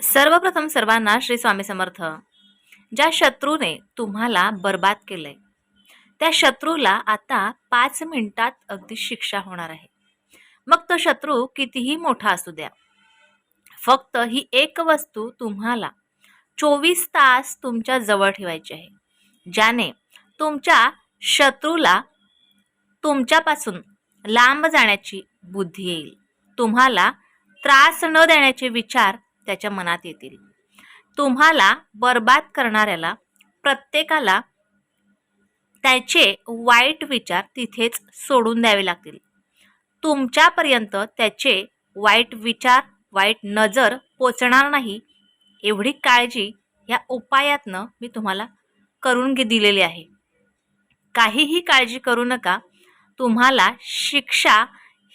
सर्वप्रथम सर्वांना श्री स्वामी समर्थ. ज्या शत्रूने तुम्हाला बर्बाद केलंय त्या शत्रूला आता पाच मिनिटात अगदी शिक्षा होणार आहे. मग तो शत्रू कितीही मोठा असू द्या फक्त ही एक वस्तू तुम्हाला चोवीस तास तुमच्या जवळ ठेवायची आहे ज्याने तुमच्या शत्रूला तुमच्यापासून लांब जाण्याची बुद्धी येईल. तुम्हाला त्रास न देण्याचे विचार त्याच्या मनात येतील. तुम्हाला बर्बाद करणाऱ्याला प्रत्येकाला त्याचे वाईट विचार तिथेच सोडून द्यावे लागतील. तुमच्यापर्यंत त्याचे वाईट विचार वाईट नजर पोचणार नाही एवढी काळजी या उपायातनं मी तुम्हाला करून घे दिलेली आहे. काहीही काळजी करू नका. तुम्हाला शिक्षा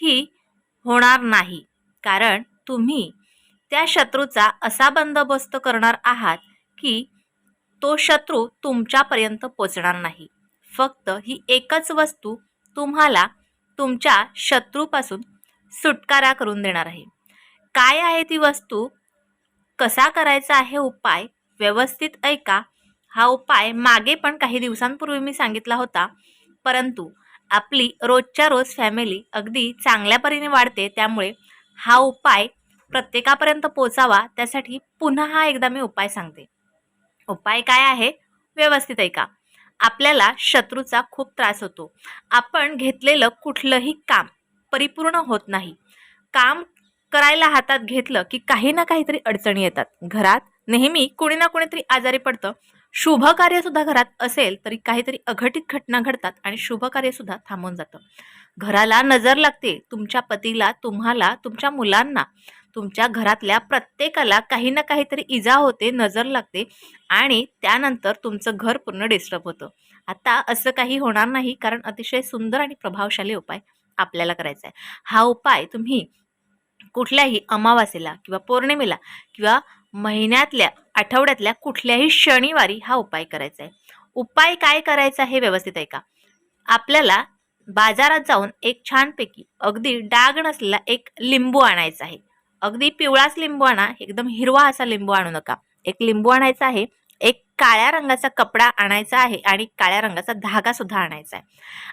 ही होणार नाही. कारण तुम्ही त्या शत्रूचा असा बंदोबस्त करणार आहात की तो शत्रू तुमच्यापर्यंत पोचणार नाही. फक्त ही एकच वस्तू तुम्हाला तुमच्या शत्रूपासून सुटकारा करून देणार आहे. काय आहे ती वस्तू? कसा करायचा आहे उपाय? व्यवस्थित ऐका हा उपाय मागे पण काही दिवसांपूर्वी मी सांगितला होता. परंतु आपली रोजच्या रोज फॅमिली अगदी चांगल्या परीने वाढते त्यामुळे हा उपाय प्रत्येकापर्यंत पोचावा त्यासाठी पुन्हा हा एकदा मी उपाय सांगते. उपाय काय आहे? व्यवस्थित ऐका. आपल्याला शत्रूचा खूप त्रास होतो. आपण घेतलेलं कुठलंही काम परिपूर्ण होत नाही. काम करायला हातात घेतलं की काही ना काहीतरी अडचणी येतात. घरात नेहमी कुणी ना कुणीतरी आजारी पडतं. शुभ कार्यसुद्धा घरात असेल तरी काहीतरी अघटित घटना घडतात आणि शुभ कार्यसुद्धा थांबून जातं. घराला नजर लागते. तुमच्या पतीला तुम्हाला तुमच्या मुलांना. तुमच्या घरातल्या प्रत्येकाला काही ना काहीतरी इजा होते नजर लागते आणि त्यानंतर तुमचं घर पूर्ण डिस्टर्ब होतं. आता असं काही होणार नाही कारण अतिशय सुंदर आणि प्रभावशाली उपाय आपल्याला करायचा आहे. हा उपाय तुम्ही कुठल्याही अमावास्येला किंवा पौर्णिमेला किंवा महिन्यातल्या आठवड्यातल्या कुठल्याही शनिवारी हा उपाय करायचा आहे. उपाय काय करायचा हे व्यवस्थित ऐका. आपल्याला बाजारात जाऊन एक छानपैकी अगदी डाग नसलेला एक लिंबू आणायचा आहे. अगदी पिवळाच लिंबू आणा एकदम हिरवा असा लिंबू आणू नका. एक लिंबू आणायचा आहे एक काळ्या रंगाचा कपडा आणायचा आहे आणि काळ्या रंगाचा धागा सुद्धा आणायचा आहे.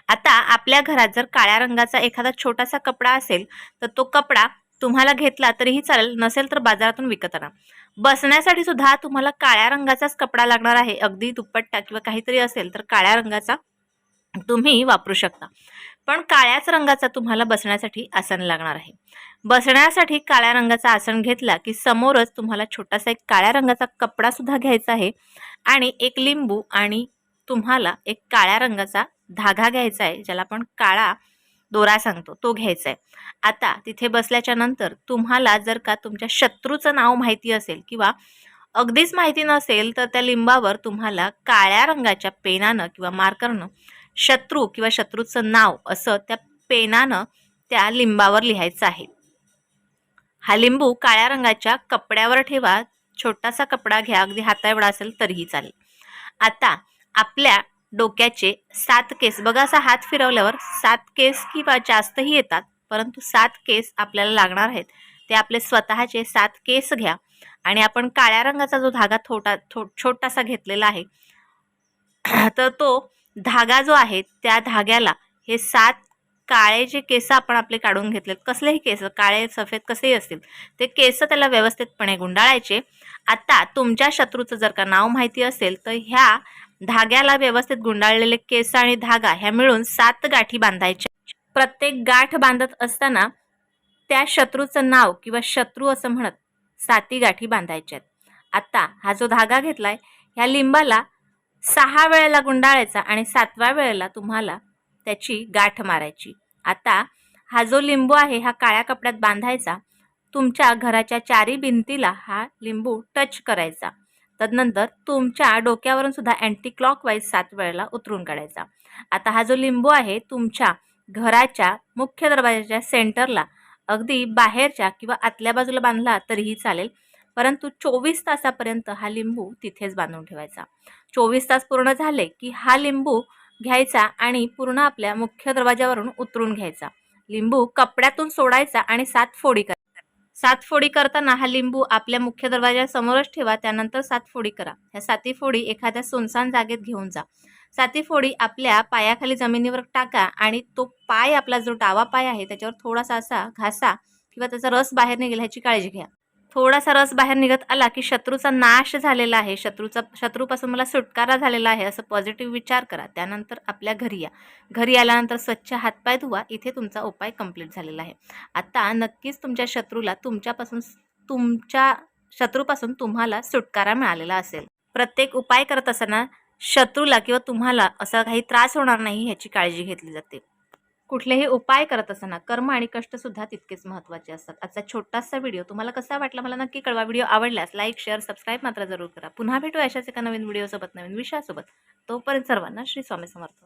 आता आपल्या घरात जर काळ्या रंगाचा एखादा छोटासा कपडा असेल तर तो कपडा तुम्हाला घेतला तरीही चालेल नसेल तर बाजारातून विकत आणा. बसण्यासाठी सुद्धा तुम्हाला काळ्या रंगाचाच कपडा लागणार आहे अगदी दुपट्टा किंवा काहीतरी असेल तर काळ्या रंगाचा तुम्ही वापरू शकता. पण काळ्याच रंगाचा तुम्हाला बसण्यासाठी आसन लागणार आहे. बसण्यासाठी काळ्या रंगाचा आसन घेतला की समोरच तुम्हाला छोटासा एक काळ्या रंगाचा कपडा सुद्धा घ्यायचा आहे. आणि एक लिंबू आणि तुम्हाला एक काळ्या रंगाचा धागा घ्यायचा आहे ज्याला आपण काळा दोरा सांगतो तो घ्यायचा आहे. आता तिथे बसल्याच्या नंतर तुम्हाला जर का तुमच्या शत्रूचं नाव माहिती असेल किंवा अगदीच माहिती नसेल तर त्या लिंबावर तुम्हाला काळ्या रंगाच्या पेनानं किंवा मार्करनं शत्रू किंवा शत्रूचं नाव असं त्या पेनानं त्या लिंबावर लिहायचं आहे. हा लिंबू काळ्या रंगाच्या कपड्यावर ठेवा. छोटासा कपडा घ्या. अगदी हाता एवढा असेल तरीही चालेल. आता आपल्या डोक्याचे सात केस. बघा असा हात फिरवल्यावर सात केस किंवा जास्तही येतात परंतु सात केस आपल्याला लागणार आहेत. ते आपले स्वतःचे सात केस घ्या. आणि आपण काळ्या रंगाचा जो धागा थोटा थो छोटासा घेतलेला आहे तर तो धागा जो आहे त्या धाग्याला हे सात काळे जे केस आपण आपले काढून घेतलेत कसलेही केस काळे सफेद कसेही असतील ते केस त्याला व्यवस्थितपणे गुंडाळायचे. आता तुमच्या शत्रूचं जर का नाव माहिती असेल तर ह्या धाग्याला व्यवस्थित गुंडाळलेले केस आणि धागा ह्या मिळून सात गाठी बांधायच्या. प्रत्येक गाठ बांधत असताना त्या शत्रूचं नाव किंवा शत्रू असं म्हणत साती गाठी बांधायच्यात. आता हा जो धागा घेतलाय ह्या लिंबाला सहा वेळेला गुंडाळायचा आणि सातव्या वेळेला तुम्हाला त्याची गाठ मारायची. आता हा जो लिंबू आहे हा काळ्या कपड्यात बांधायचा तुमच्या घराच्या चारी भिंतीला हा लिंबू टच करायचा. तदनंतर तुमच्या डोक्यावरून सुद्धा अँटी क्लॉकवाईज सात वेळेला उतरून काढायचा. आता हा जो लिंबू आहे तुमच्या घराच्या मुख्य दरवाजाच्या सेंटरला अगदी बाहेरच्या किंवा आतल्या बाजूला बांधला तरीही चालेल परंतु चोवीस तासापर्यंत हा लिंबू तिथेच बांधून ठेवायचा. चोवीस तास पूर्ण झाले की हा लिंबू घ्यायचा आणि पूर्ण आपल्या मुख्य दरवाजावरून उतरून घ्यायचा. लिंबू कपड्यातून सोडायचा आणि सात फोडी करायचा सात फोडी करताना हा लिंबू आपल्या मुख्य दरवाजासमोरच ठेवा त्यानंतर सात फोडी करा. ह्या साती फोडी एखाद्या सुनसान जागेत घेऊन जा. साती फोडी आपल्या पायाखाली जमिनीवर टाका आणि तो पाय आपला जो डावा पाय आहे त्याच्यावर थोडासा असा घासा किंवा त्याचा रस बाहेर निघेल ह्याची काळजी घ्या. थोडासा रस बाहेर निघत आला की शत्रूचा नाश झालेला आहे. शत्रूचा शत्रूपासून मला सुटकारा झालेला आहे असं पॉझिटिव्ह विचार करा. त्यानंतर आपल्या घरी या. घरी आल्यानंतर स्वच्छ हातपाय धुवा. इथे तुमचा उपाय कंप्लीट झालेला आहे. आता नक्कीच तुमच्या शत्रूला तुमच्यापासून तुमच्या शत्रूपासून तुम्हाला सुटकारा मिळालेला असेल. प्रत्येक उपाय करत असताना शत्रूला किंवा तुम्हाला असा काही त्रास होणार नाही ह्याची काळजी घेतली जाते. कुठलेही उपाय करत असताना कर्म आणि कष्टसुद्धा तितकेच महत्त्वाचे असतात. आजचा छोटासा व्हिडिओ तुम्हाला कसा वाटला मला नक्की कळवा. व्हिडिओ आवडल्यास लाईक शेअर सबस्क्राईब मात्र जरूर करा. पुन्हा भेटू अशाच एका नवीन व्हिडिओसोबत नवीन विषयासोबत. तोपर्यंत सर्वांना श्री स्वामी समर्थ.